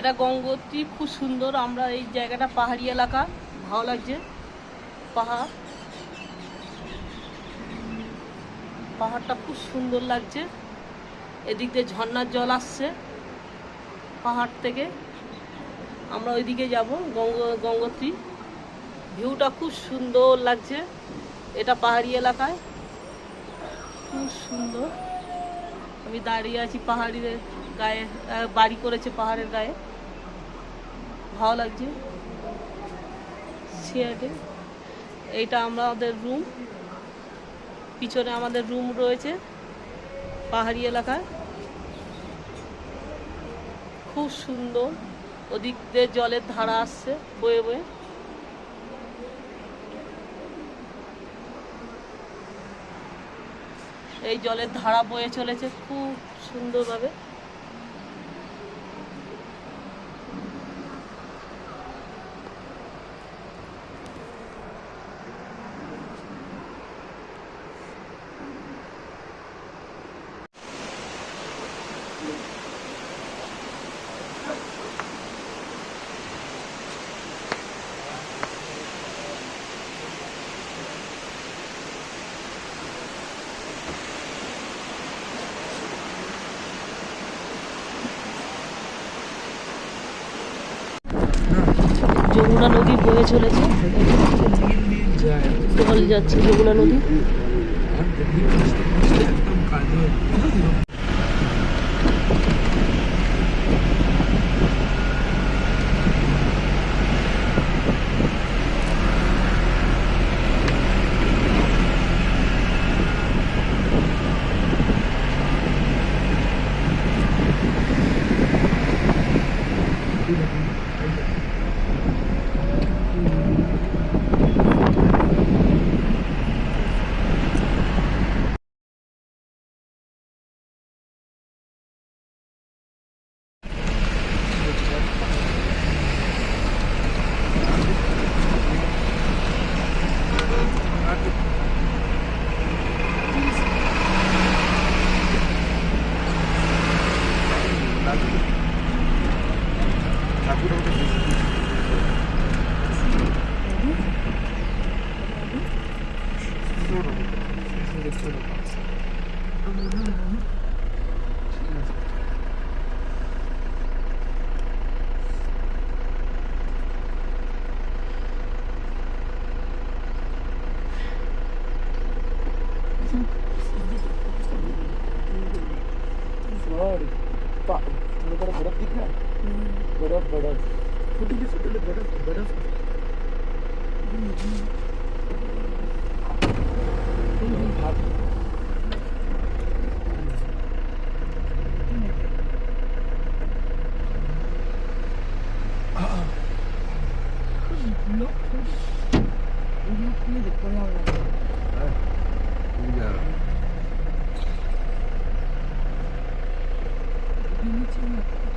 এটা গঙ্গোত্রী, খুব সুন্দর। আমরা এই জায়গাটা পাহাড়ি এলাকা, ভালো লাগছে। পাহাড়। পাহাড়টা খুব সুন্দর লাগছে। এদিক দিয়ে ঝর্ণার জল আসছে পাহাড় থেকে। আমরা ওইদিকে যাব, গঙ্গ, গঙ্গোত্রী। ভিউটা খুব সুন্দর লাগছে। এটা পাহাড়ি এলাকায়। খুব সুন্দর। আমি দাঁড়িয়ে আছি পাহাড়ির গায়ে বাড়ি করেছে পাহাড়ের গায়ে। ভালো লাগছে। সিয়াটে। এইটা আমাদের রুম পিছনে আমাদের রুম রয়েছে। পাহাড়ি এলাকায় খুব সুন্দর। ওদিক দিয়ে জলের ধারা আসছে বয়ে বয়ে। এই জলের ধারা বয়ে চলেছে খুব সুন্দরভাবে। যমুনা নদী বয়ে চলেছে। জল যাচ্ছে যমুনা নদী। 수소로 수소로 음. पा- थोड़ा थोड़ा बर्फ़ दिख रहा है बर्फ़ बर्फ़ छोटी सी छोटी बर्फ़ बर्फ़ भाप Look, look, look, look, look, look, look, 찍는